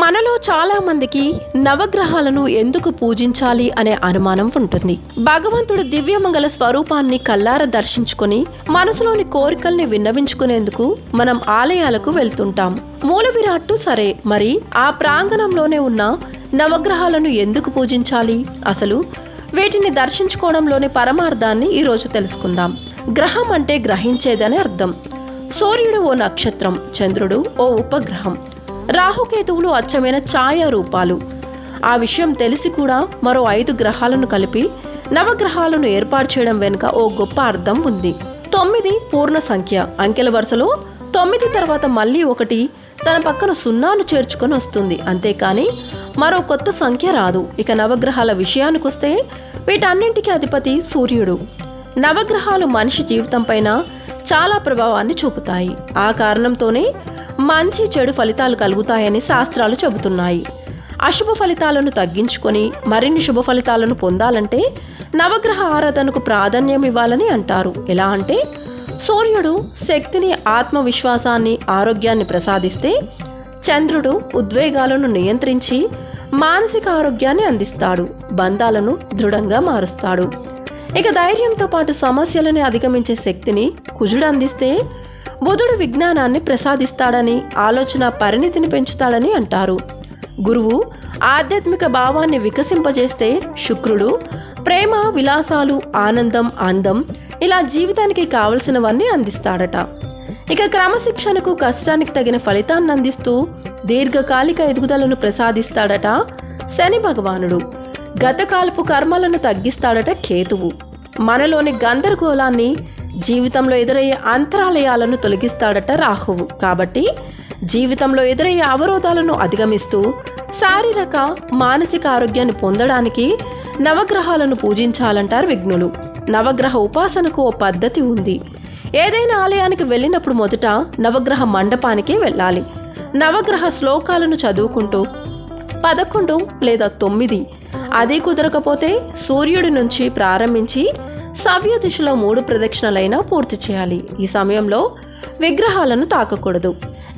మనలో చాలా మందికి నవగ్రహాలను ఎందుకు పూజించాలి అనే అనుమానం ఉంటుంది. భగవంతుడు దివ్యమంగళ స్వరూపాన్ని కల్లార దర్శించుకుని మనసులోని కోరికల్ని విన్నవించుకునేందుకు మనం ఆలయాలకు వెళ్తుంటాం. మూల విరాట్టు సరే మరి ఆ ప్రాంగణంలోనే ఉన్న నవగ్రహాలను ఎందుకు పూజించాలి? అసలు వీటిని దర్శించుకోవడంలోని పరమార్థాన్ని ఈరోజు తెలుసుకుందాం. గ్రహం అంటే గ్రహించేదని అర్థం. సూర్యుడు ఓ నక్షత్రం చంద్రుడు ఓ ఉపగ్రహం. రాహుకేతువులు అచ్చమైన ఛాయా రూపాలు ఆ విషయం తెలిసి కూడా మరో ఐదు గ్రహాలను కలిపి నవగ్రహాలను ఏర్పాటు చేయడం వెనుక ఓ గొప్ప అర్థం ఉంది. తొమ్మిది పూర్ణ సంఖ్య. అంకెల వరుసలో తొమ్మిది తర్వాత మళ్ళీ ఒకటి తన పక్కన సున్నాను చేర్చుకొని వస్తుంది. అంతేకాని మరో కొత్త సంఖ్య రాదు. ఇక నవగ్రహాల విషయానికొస్తే వీటన్నింటికి అధిపతి సూర్యుడు. నవగ్రహాలు మనిషి జీవితం పైన చాలా ప్రభావాన్ని చూపుతాయి. ఆ కారణంతోనే మంచి చెడు ఫలితాలు కలుగుతాయని శాస్త్రాలు చెబుతున్నాయి. అశుభ ఫలితాలను తగ్గించుకొని మరిన్ని శుభ ఫలితాలను పొందాలంటే నవగ్రహ ఆరాధనకు ప్రాధాన్యం ఇవ్వాలని అంటారు. ఎలా అంటే సూర్యుడు శక్తిని ఆత్మవిశ్వాసాన్ని ఆరోగ్యాన్ని ప్రసాదిస్తే చంద్రుడు ఉద్వేగాలను నియంత్రించి మానసిక ఆరోగ్యాన్ని అందిస్తాడు బంధాలను దృఢంగా మారుస్తాడు. ఇక ధైర్యంతో పాటు సమస్యలను అధిగమించే శక్తిని కుజుడు అందిస్తే బుధుడు విజ్ఞానాన్ని ప్రసాదిస్తాడని ఆలోచన పరిణితిని పెంచుతాడని అంటారు. గురువు ఆధ్యాత్మిక భావాన్ని వికసింపజేస్తే శుక్రుడు ప్రేమ విలాసాలు ఆనందం అందం ఇలా జీవితానికి కావలసినవన్నీ అందిస్తాడట. ఇక క్రమశిక్షణకు కష్టానికి తగిన ఫలితాన్ని అందిస్తూ దీర్ఘకాలిక ఎదుగుదలను ప్రసాదిస్తాడట శని భగవానుడు. గతకాలపు కర్మలను తగ్గిస్తాడట కేతువు. మనలోని గందరగోళాన్ని జీవితంలో ఎదురయ్యే అంతరాలయాలను తొలగిస్తాడట రాహువు. కాబట్టి జీవితంలో ఎదురయ్యే అవరోధాలను అధిగమిస్తూ శారీరక మానసిక ఆరోగ్యాన్ని పొందడానికి నవగ్రహాలను పూజించాలంటారు విఘ్నులు. నవగ్రహ ఉపాసనకు ఓ పద్ధతి ఉంది. ఏదైనా ఆలయానికి వెళ్ళినప్పుడు మొదట నవగ్రహ మండపానికి వెళ్ళాలి. నవగ్రహ శ్లోకాలను చదువుకుంటూ పదకొండు లేదా తొమ్మిది అది కుదరకపోతే సూర్యుడి నుంచి ప్రారంభించి సవ్య దిశలో మూడు ప్రదక్షిణలైనా పూర్తి చేయాలి. ఈ సమయంలో విగ్రహాలను తాకకూడదు.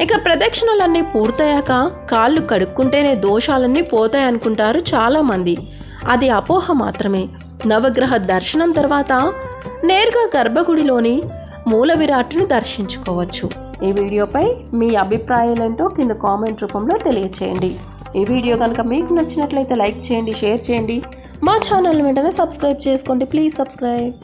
ఇక ప్రదక్షిణలన్నీ పూర్తయ్యాక కాళ్ళు కడుక్కుంటేనే దోషాలన్నీ పోతాయనుకుంటారు చాలామంది. అది అపోహ మాత్రమే. నవగ్రహ దర్శనం తర్వాత నేరుగా గర్భగుడిలోని మూల విరాట్ను దర్శించుకోవచ్చు. ఈ వీడియోపై మీ అభిప్రాయాలేంటో కింద కామెంట్ రూపంలో తెలియచేయండి. ఈ వీడియో కనుక మీకు నచ్చినట్లయితే లైక్ చేయండి షేర్ చేయండి. మా ఛానల్ వెంటనే సబ్స్క్రైబ్ చేసుకోండి. Please subscribe.